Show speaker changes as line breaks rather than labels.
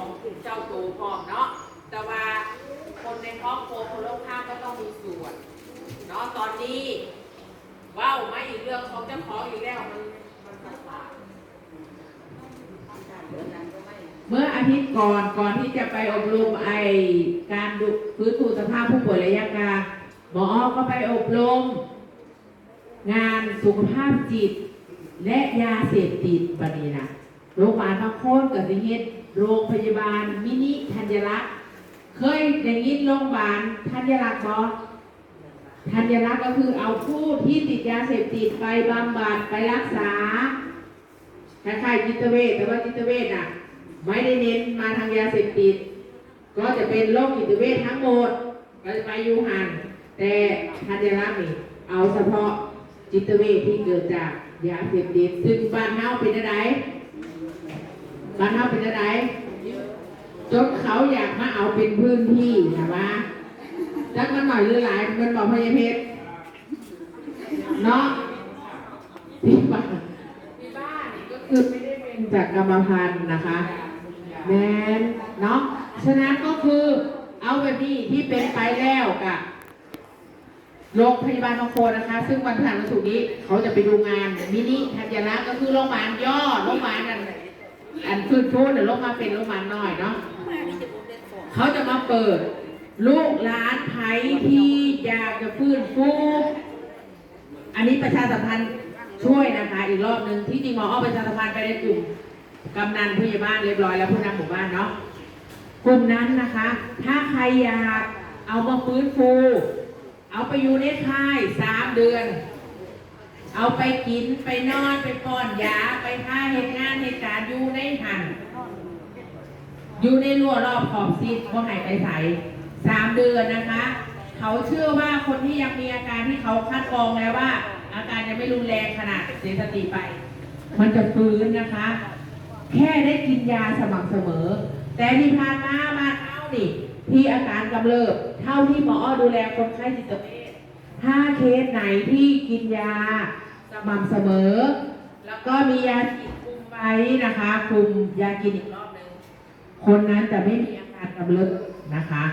ของเจ้าตัวพร้อเนาะแต่ว่าคน
ในครอบครัวคนรอบข้างก็ต้อง
มีส่วนเนาะตอ
นนี้ว้าวไม่อีกเรื่อง
ของเจ้าข
องอีกแล้วมันเมื่ออาทิตย์ก่อนก่อนที่จะไปอบรมไอการดูฟื้นฟูสภาพผู้ป่วยระยะกลางหมอก็ไปอบรม งานสุขภาพจิต และยาเสพติดบันนี้นะ โรงพยาบาลพระโคนกับสิเฮ็ดโรงพยาบาลมินิธัญรักษ์เคยได้ยินโรงพยาบาลธัญรักษ์บอธัญรักษ์ก็คือเอาผู้ที่ติดยาเสพติดไปบำบัดไปรักษาคล้ายๆจิตเวชแต่ว่าจิตเวชน่ะไม่ได้เน้นมาทางยาเสพติด ก็จะเป็นโรคจิตเวชทั้งหมดก็จะไปอยูหันแต่ธัญรักษ์นี่เอาเฉพาะจิตเวชที่เกิดจากยาเสพติด ซึ่งบ้านเฮาเป็นอะไร บ้านเฮาเป็นอะไรจนเขาอยากมาเอาเป็นพื้นที่นะว่าจักมันหน่อยหรือหลายมันบอกพยาเพชรเนาะที่บ้าน
ที่บ้านก็
คือไม่ได้เป็นจากกรรมพันธุ์นะคะแมนเนาะฉะนั้นก็คือเอาแบบนี้ที่เป็นไปแล้วกับโรงพยาบาลบางโคนนะคะ ซึ่งวันพฤหัสศุกร์นี้เขาจะไปดูงานมินิธัญรักษ์ก็คือโรงพยาบาลย่อโรง พยาบาลอันอันฟื้นฟูเดี๋ยวโรงพยาบาลเป็นโรงพยาบาลน้อยเนาะเขาจะมาเปิด ลูกหลานไทยที่อยากจะฟื้นฟูอันนี้ประชาสัมพันธ์ช่วยนะคะอีกรอบหนึ่งที่จริงหมออ้อประชาสัมพันธ์ไปในกลุ่มกำนันผู้ใหญ่บ้านเรียบร้อยแล้วผู้นำหมู่บ้านเนาะกลุ่มนั้นนะคะ ถ้าใครอยากเอามาฟื้นฟู เอาไปอยู่ในค่ายสามเดือน เอาไปกินไปนอนไปป้อนยาไปค่าเหตุงานเหตุการอยู่ในหันอยู่ในรั้วรอบขอบซิดว่าหายไปใส่สามเดือนนะคะ เขาเชื่อว่าคนที่ยังมีอาการที่เขาคัดกรองแล้วว่า อาการยังไม่รุนแรงขนาดเสียสติไป มันจะฟื้นนะคะ แค่ได้กินยาสม่ำเสมอ แต่ที่ผ่านมาบ้านเท่านี่ที่อาการกำเริบเท่าที่หมอดูแลคนไข้จิตเวช ถ้าเคสไหนที่กินยาสม่ำเสมอ แล้วก็มียาฉีดคุมไว้นะคะคุมยากินอีกรอบหนึ่งคนนั้นจะไม่มีอาการกำเริบนะคะ